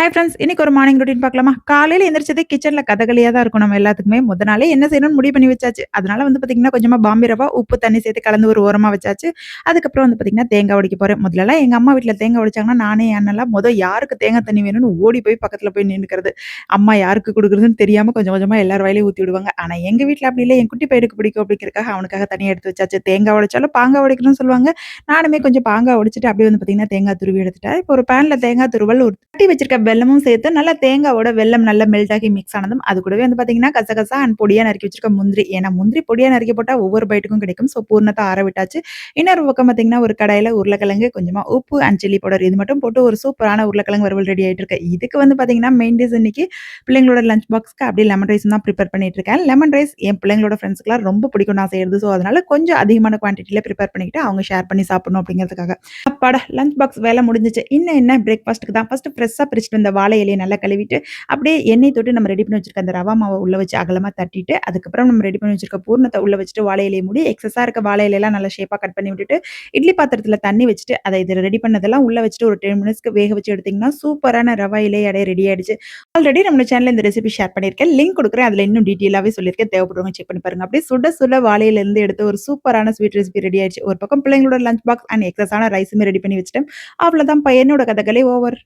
Hi friends இன்னைக்கு ஒரு morning routine பார்க்கலாமா? காலையில் எந்திரிச்சதே கிச்சனில் கதகளியாக தான் இருக்கும் நம்ம எல்லாத்துக்குமே. முத நாளே என்ன செய்யணும்னு முடிவு பண்ணி வச்சாச்சு. அதனால வந்து பார்த்தீங்கன்னா கொஞ்சமாக பாம்பே ரவா உப்பு தண்ணி சேர்த்து கலந்து ஒரு ஓரமாக வச்சாச்சு. அதுக்கப்புறம் வந்து பார்த்தீங்கன்னா தேங்காய் உடைக்க போகிறேன் முதல்ல எங்கள் அம்மா வீட்டில் தேங்காய் உடைச்சாங்கன்னா நானே என்னெல்லாம் முதல் யாருக்கு தேங்காய் தண்ணி வேணும்னு ஓடி போய் பக்கத்தில் போய் நின்றுக்கிறது அம்மா யாருக்கு கொடுக்குறதுன்னு தெரியாமல் கொஞ்சம் கொஞ்சமாக எல்லார் வயலையும் ஊற்றி விடுவாங்க. ஆனால் எங்கள் வீட்டில் அப்படி இல்லை. என் குட்டி பையனுக்கு பிடிக்கும் அப்படிங்கிறக்காக அவனுக்காக தனியாக எடுத்து வச்சாச்சு. தேங்காய் உடைச்சாலும் பாங்காய் உடைக்கணும்னு சொல்லுவாங்க. நானுமே கொஞ்சம் பாங்காய் உடைச்சிட்டு அப்படியே வந்து பார்த்தீங்கன்னா தேங்காய் துருவி எடுத்துட்டேன். இப்போ ஒரு பேனில் தேங்காய் துருவல் ஒரு தட்டி வச்சிருக்க வெல்லமும் சேர்த்து நல்லா தேங்காவோட வெல்லம் நல்லா மெல்ட் ஆகி மிக்ஸ் ஆனதும் அது கூடவே வந்து பார்த்தீங்கன்னா கசகசா அண்ட் பொடியாக நறுக்கி வச்சிருக்க முந்திரி. ஏன்னா முந்திரி பொடியாக நறுக்கி போட்டால் ஒவ்வொரு பைட்டுக்கும் கிடைக்கும். ஸோ பூர்ணத்தை ஆற விட்டாச்சு. இன்னொரு பக்கம் பார்த்தீங்கன்னா ஒரு கடாயில் உருளைக்கிழங்கு கொஞ்சமாக உப்பு அண்ட் சில்லி பவுடர் இது மட்டும் போட்டு ஒரு சூப்பரான உருளைக்கிழங்கு வறுவல் ரெடி ஆகிட்டு இருக்கு இதுக்கு வந்து பார்த்தீங்கன்னா மெயின் டிஷ் இன்னைக்கு பிள்ளைங்களோட லஞ்ச் பாக்ஸ்க்கு அப்படியே லெமன் ரைஸ் தான் ப்ரிப்பேர் பண்ணிட்டு இருக்கேன். லெமன் ரைஸ் என் பிள்ளைங்களோட ஃப்ரெண்ட்ஸ்க்குலாம் ரொம்ப பிடிக்கும் நான் செய்யறது. ஸோ அதனால கொஞ்சம் அதிகமான குவான்டிட்டியில் ப்ரிப்பேர் பண்ணிக்கிட்டு அவங்க ஷேர் பண்ணி சாப்பிடணும் அப்படிங்கிறதுக்காக. அப்பாடா லஞ்ச் பாக்ஸ் வேலை முடிஞ்சிச்சு. இன்னும் என்ன பிரேக்ஃபாஸ்ட்டுக்கு தான்? ஃபர்ஸ்ட் ஃப்ரெஷ்ஷாக பிரிச்சுட்டு வந்த வாழை இலையை நல்லா கழுவிட்டு அப்படியே எண்ணெய் தொட்டு நம்ம ரெடி பண்ணி வச்சிருக்க அந்த ரவா மாவை உள்ள வச்சு அகலமாக தட்டிட்டு அதுக்கப்புறம் நம்ம ரெடி பண்ணி வச்சிருக்க பூர்ணத்தை உள்ள வச்சுட்டு வாழை இலையை மூடி எக்ஸஸாக இருக்க வாழை இலையெல்லாம் நல்லா ஷேப்பாக கட் பண்ணி விட்டுட்டு இட்லி பாத்திரத்தில் தண்ணி வச்சுட்டு அதை இதை ரெடி பண்ணதெல்லாம் உள்ள வச்சுட்டு ஒரு டென் மினிட்ஸ்க்கு வேக வச்சு எடுத்தீங்கன்னா சூப்பரான ரவா இலை அடைய ரெடி ஆயிடுச்சு. ஆல்ரெடி நம்ம சேனலில் இந்த ரெசிபி ஷேர் பண்ணியிருக்கேன். லிங்க் கொடுக்குறேன். அதில் இன்னும் டீட்டெயிலாகவே சொல்லியிருக்கேன். தேவைப்படுறவங்க செக் பண்ணி பாருங்க. அப்படியே சுட சுட வாழையிலேருந்து எடுத்து ஒரு சூப்பரான ஸ்வீட் ரெசிபி ரெடி ஆயிடுச்சு. ஒரு பக்கம் பிள்ளைங்களோட லஞ்ச் பாக்ஸ் அண்ட் எக்ஸஸான ரைஸுமே ரெடி பண்ணி வச்சுட்டேன். அவ்வளோதான் பையனோட கதைகளே ஓவர்